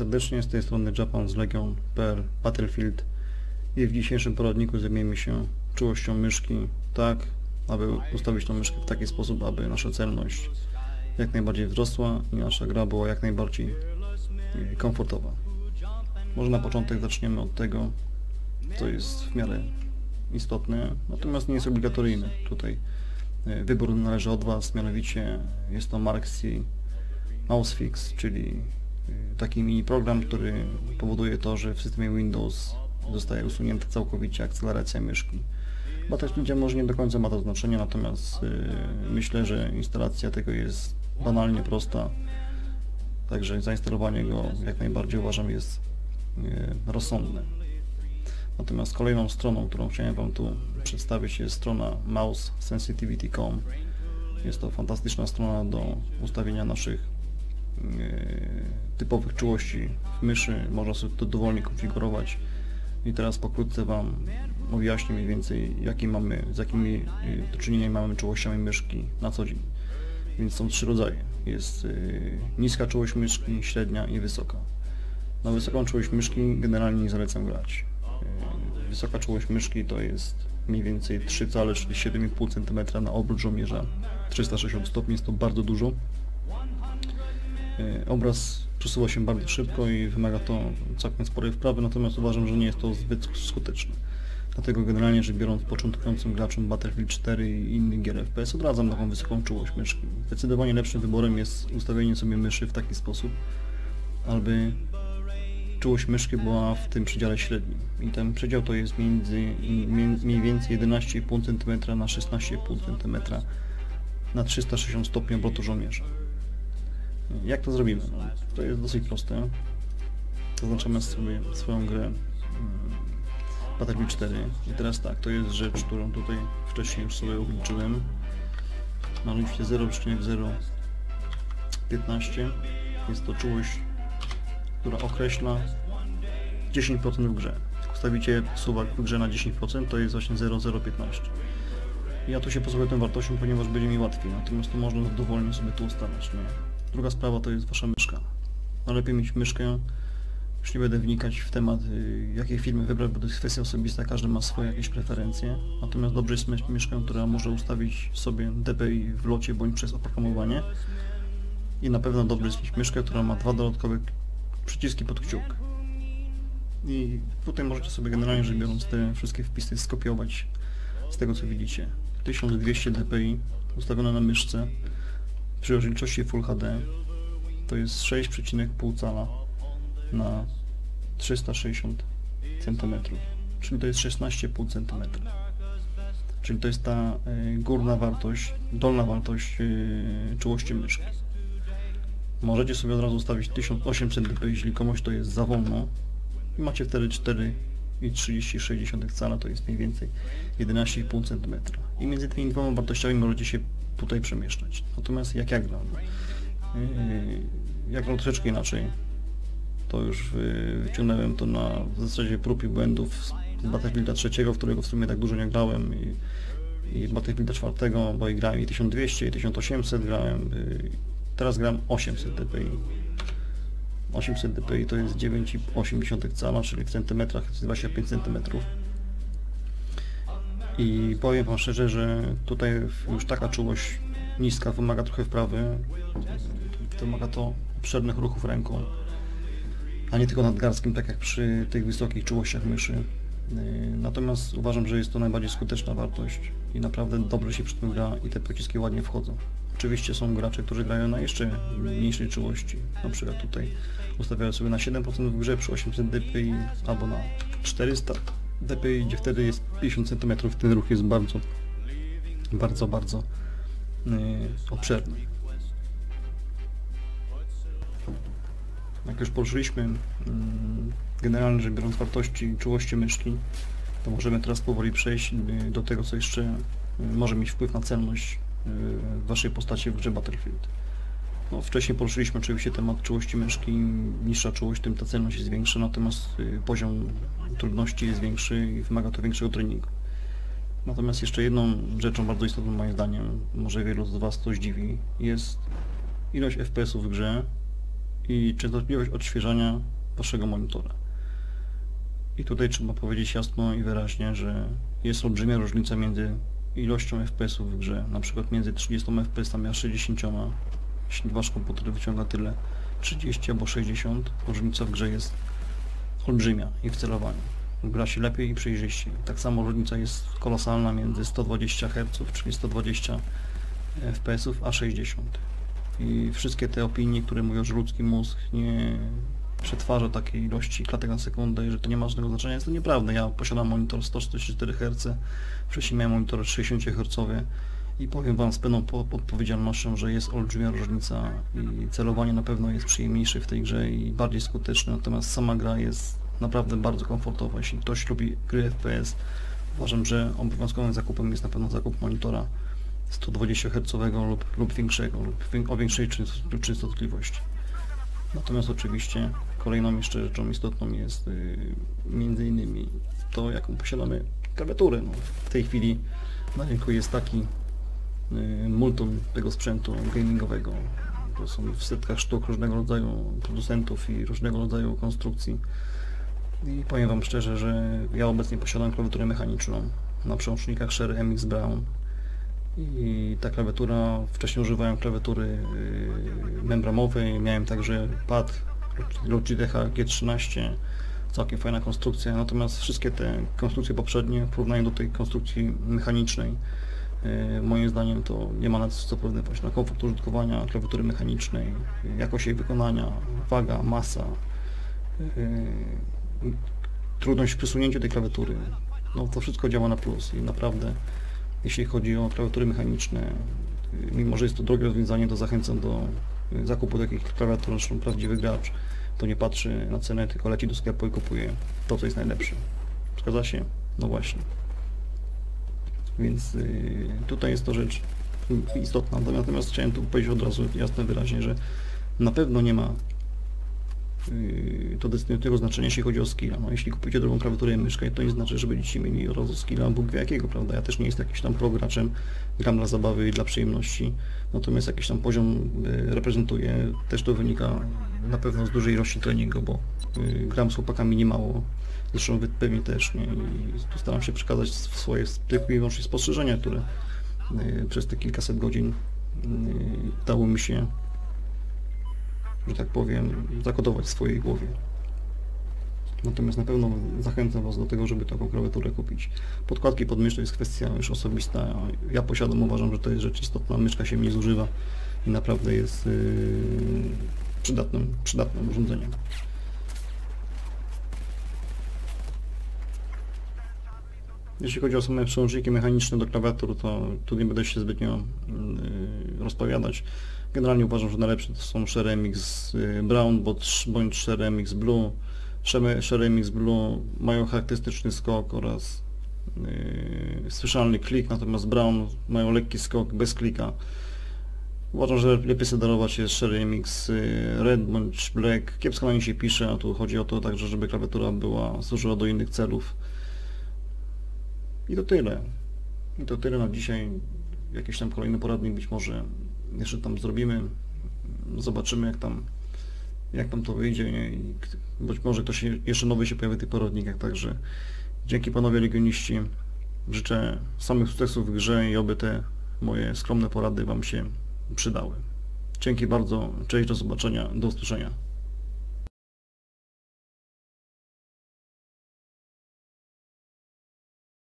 serdecznie, z tej strony Japan z Legion.pl Battlefield i w dzisiejszym poradniku zajmiemy się czułością myszki tak, aby ustawić tą myszkę w taki sposób, aby nasza celność jak najbardziej wzrosła i nasza gra była jak najbardziej e, komfortowa. Może na początek zaczniemy od tego, co jest w miarę istotne, natomiast nie jest obligatoryjne. Tutaj e, wybór należy od Was, mianowicie jest to Mark Mousefix, czyli taki mini program, który powoduje to, że w systemie Windows zostaje usunięta całkowicie akceleracja myszki. Battlefieldzie może nie do końca ma to znaczenie, natomiast yy, myślę, że instalacja tego jest banalnie prosta, także zainstalowanie go jak najbardziej uważam jest yy, rozsądne. Natomiast kolejną stroną, którą chciałem Wam tu przedstawić jest strona mousesensitivity.com. Jest to fantastyczna strona do ustawienia naszych typowych czułości myszy, można sobie to dowolnie konfigurować i teraz pokrótce Wam wyjaśnię mniej więcej jaki mamy, z jakimi e, do czynienia mamy czułościami myszki na co dzień. Więc są trzy rodzaje. Jest e, niska czułość myszki, średnia i wysoka. Na wysoką czułość myszki generalnie nie zalecam grać. Wysoka czułość myszki to jest mniej więcej 3 cale, czyli 7,5 cm na obrót żołnierza. 360 stopni jest to bardzo dużo. E, obraz przesuwa się bardzo szybko i wymaga to całkiem sporej wprawy, natomiast uważam, że nie jest to zbyt skuteczne. Dlatego generalnie rzecz biorąc początkującym graczom Battlefield 4 i innych gier FPS odradzam taką wysoką czułość myszki. Zdecydowanie lepszym wyborem jest ustawienie sobie myszy w taki sposób, aby czułość myszki była w tym przedziale średnim. I ten przedział to jest między mniej więcej 11,5 cm na 16,5 cm na 360 stopni obrotu żołnierza. Jak to zrobimy? No, to jest dosyć proste. Zaznaczamy sobie swoją grę mm, Battlefield 4 i teraz tak, to jest rzecz, którą tutaj wcześniej już sobie obliczyłem. Mianowicie 0,015 jest to czułość, która określa 10% w grze. Ustawicie suwak w grze na 10%, to jest właśnie 0,015. Ja tu się pozwolę tą wartością, ponieważ będzie mi łatwiej, natomiast to można dowolnie sobie tu ustawiać. Nie? Druga sprawa to jest Wasza myszka. No lepiej mieć myszkę, już nie będę wnikać w temat, y, firmy wybrać, bo to jest kwestia osobista, każdy ma swoje jakieś preferencje. Natomiast dobrze jest mieć myszkę, która może ustawić sobie DPI w locie bądź przez oprogramowanie. I na pewno dobrze jest mieć myszkę, która ma dwa dodatkowe przyciski pod kciuk. I tutaj możecie sobie generalnie rzecz biorąc te wszystkie wpisy skopiować z tego co widzicie. 1200 dpi ustawione na myszce przy rozdzielczości Full HD to jest 6,5 cala na 360 cm, czyli to jest 16,5 cm. Czyli to jest ta y, górna wartość, dolna wartość y, czułości myszki. Możecie sobie od razu ustawić 1800 dp, jeśli komuś to jest za wolno i macie wtedy 4,36 cala, to jest mniej więcej 11,5 cm. I między tymi dwoma wartościami możecie się tutaj przemieszczać. Natomiast jak ja gram? Yy, ja gram troszeczkę inaczej. To już wyciągnąłem to na zasadzie prób i błędów z Battlefielda trzeciego, w którego w sumie tak dużo nie grałem i, i Battlefielda czwartego, bo i grałem i 1200 i 1800 grałem. Yy, teraz gram 800 dpi. 800 dpi to jest 9,8 cala, czyli w centymetrach jest 25 centymetrów. I powiem Wam szczerze, że tutaj już taka czułość niska wymaga trochę wprawy, wymaga to obszernych ruchów ręką, a nie tylko nadgarskim, tak jak przy tych wysokich czułościach myszy. Yy, natomiast uważam, że jest to najbardziej skuteczna wartość i naprawdę dobrze się przy tym gra i te pociski ładnie wchodzą. Oczywiście są gracze, którzy grają na jeszcze mniejszej czułości, na przykład tutaj ustawiają sobie na 7% w grze przy 800 dpi albo na 400 DPI, gdzie wtedy jest 50 cm, ten ruch jest bardzo, bardzo, bardzo yy, obszerny. Jak już poruszyliśmy yy, generalnie rzecz biorąc wartości czułości myszki, to możemy teraz powoli przejść yy, do tego, co jeszcze yy, może mieć wpływ na celność yy, Waszej postaci w grze Battlefield. No, wcześniej poruszyliśmy oczywiście temat czułości myszki, im niższa czułość, tym ta celność jest większa, natomiast yy, poziom trudności jest większy i wymaga to większego treningu. Natomiast jeszcze jedną rzeczą bardzo istotną moim zdaniem, może wielu z Was to zdziwi, jest ilość FPS-ów w grze i częstotliwość odświeżania waszego monitora. I tutaj trzeba powiedzieć jasno i wyraźnie, że jest olbrzymia różnica między ilością FPS-ów w grze, na przykład między 30 FPS-ami a 60, jeśli wasz komputer wyciąga tyle 30 albo 60, różnica w grze jest olbrzymia i w celowaniu. Gra się lepiej i przejrzyściej. Tak samo różnica jest kolosalna między 120 Hz, czyli 120 FPS-ów, a 60. I wszystkie te opinie, które mówią, że ludzki mózg nie przetwarza takiej ilości klatek na sekundę i że to nie ma żadnego znaczenia, jest to nieprawda. Ja posiadam monitor 144 Hz, wcześniej miałem monitor 60 Hz i powiem Wam z pełną odpowiedzialnością, że jest olbrzymia różnica i celowanie na pewno jest przyjemniejsze w tej grze i bardziej skuteczne, natomiast sama gra jest naprawdę bardzo komfortowa. Jeśli ktoś lubi gry FPS, uważam, że obowiązkowym zakupem jest na pewno zakup monitora 120 Hz lub, lub większego, lub o większej częstotliwości. Natomiast oczywiście kolejną jeszcze rzeczą istotną jest yy, między innymi to jaką posiadamy klawiaturę. No, w tej chwili na rynku jest taki multum tego sprzętu gamingowego. To są w setkach sztuk różnego rodzaju producentów i różnego rodzaju konstrukcji. I powiem Wam szczerze, że ja obecnie posiadam klawiaturę mechaniczną na przełącznikach Shure MX Brown i ta klawiatura, wcześniej używałem klawiatury yy, membramowej, miałem także pad Logitech G13, całkiem fajna konstrukcja, natomiast wszystkie te konstrukcje poprzednie w porównaniu do tej konstrukcji mechanicznej moim zdaniem to nie ma na co porównywać. Na komfort użytkowania klawiatury mechanicznej, jakość jej wykonania, waga, masa, yy, trudność w przesunięciu tej klawiatury, no to wszystko działa na plus i naprawdę jeśli chodzi o klawiatury mechaniczne, mimo że jest to drogie rozwiązanie, to zachęcam do zakupu takich klawiatur, zresztą prawdziwy gracz to nie patrzy na cenę, tylko leci do sklepu i kupuje to, co jest najlepsze. Zgadza się? No właśnie. Więc yy, tutaj jest to rzecz istotna. Natomiast chciałem tu powiedzieć od razu jasno wyraźnie, że na pewno nie ma to decydującego znaczenia, jeśli chodzi o skilla. No, jeśli kupujecie drugą klawiaturę i myszkę, to nie znaczy, że będziecie mieli od razu skilla Bóg wie jakiego, prawda? Ja też nie jestem jakimś tam prograczem, gram dla zabawy i dla przyjemności, natomiast jakiś tam poziom yy, reprezentuję, też to wynika na pewno z dużej ilości treningu, bo yy, gram z chłopakami nie mało, zresztą wy pewnie też, nie? I tu staram się przekazać swoje tylko i wyłącznie spostrzeżenia, które przez te kilkaset godzin dało mi się że tak powiem, zakodować w swojej głowie. Natomiast na pewno zachęcam Was do tego, żeby taką klawiaturę kupić. Podkładki pod mysz to jest kwestia już osobista. Ja posiadam, uważam, że to jest rzecz istotna. Myszka się nie zużywa i naprawdę jest yy, przydatnym, przydatnym urządzeniem. Jeśli chodzi o same przełączniki mechaniczne do klawiatur, to tu nie będę się zbytnio yy, rozpowiadać. Generalnie uważam, że najlepsze to są Shure MX y, Brown bądź Shure MX Blue. Shure MX Blue mają charakterystyczny skok oraz yy, słyszalny klik, natomiast Brown mają lekki skok bez klika. Uważam, że lepiej sobie darować jest Shure MX y, Red bądź Black. Kiepsko na nim się pisze, a tu chodzi o to także, żeby klawiatura była służyła do innych celów. I to tyle. I to tyle na dzisiaj. Jakiś tam kolejny poradnik być może jeszcze tam zrobimy, zobaczymy jak tam jak tam to wyjdzie nie? i być może ktoś jeszcze nowy się pojawi w tych poradnikach, także dzięki panowie legioniści życzę samych sukcesów w grze i oby te moje skromne porady Wam się przydały. Dzięki bardzo, cześć, do zobaczenia, do usłyszenia.